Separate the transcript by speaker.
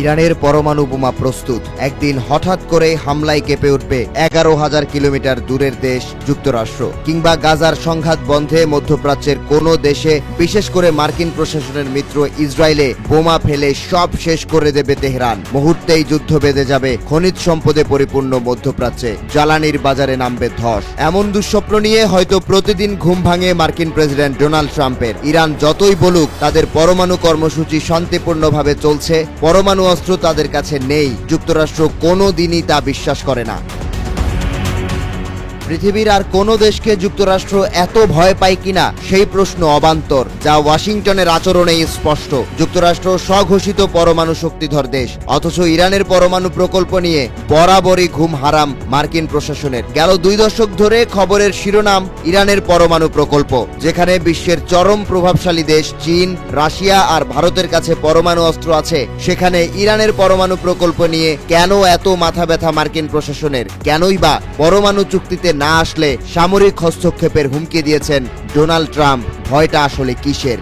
Speaker 1: ইরানের পরমাণু বোমা প্রস্তুত। একদিন হঠাৎ করে হামলায় কেঁপে উঠবে এগারো হাজার কিলোমিটার দূরের দেশ যুক্তরাষ্ট্র, কিংবা গাজার সংঘাত বন্ধে মধ্যপ্রাচ্যের কোনো দেশে, বিশেষ করে মার্কিন প্রশাসনের মিত্র ইসরায়েলে বোমা ফেলে সব শেষ করে দেবে তেহরান। মুহূর্তেই যুদ্ধ বেঁধে যাবে খনিজ সম্পদে পরিপূর্ণ মধ্যপ্রাচ্যে, জ্বালানির বাজারে নামবে ধস। এমন দুঃস্বপ্ন নিয়ে হয়তো প্রতিদিন ঘুম ভাঙে মার্কিন প্রেসিডেন্ট ডোনাল্ড ট্রাম্পের। ইরান যতই বলুক, তাদের পরমাণু কর্মসূচি শান্তিপূর্ণভাবে চলছে, পরমাণু অস্ত্র তাদের কাছে নেই। যুক্তরাষ্ট্র কোনো দিনই তা বিশ্বাস করে না। পৃথিবীর আর কোনো দেশকে যুক্তরাষ্ট্র এত ভয় পায় কিনা সেই প্রশ্ন অবান্তর, যা ওয়াশিংটনের আচরণেই স্পষ্ট। যুক্তরাষ্ট্র স্বঘোষিত পরমাণু শক্তিধর দেশ, অথচ ইরানের পরমাণু প্রকল্প নিয়ে বরাবরই ঘুম হারাম মার্কিন প্রশাসনের। গেল দুই দশক ধরে খবরের শিরোনাম ইরানের পরমাণু প্রকল্প, যেখানে বিশ্বের চরম প্রভাবশালী দেশ চীন, রাশিয়া আর ভারতের কাছে পরমাণু অস্ত্র আছে। সেখানে ইরানের পরমাণু প্রকল্প নিয়ে কেন এত মাথা ব্যথা মার্কিন প্রশাসনের? কেনই বা পরমাণু চুক্তিতে না আসলে সামরিক হস্তক্ষেপের হুমকি দিয়েছেন ডোনাল্ড ট্রাম্প। ভয়টা আসলে কিসের?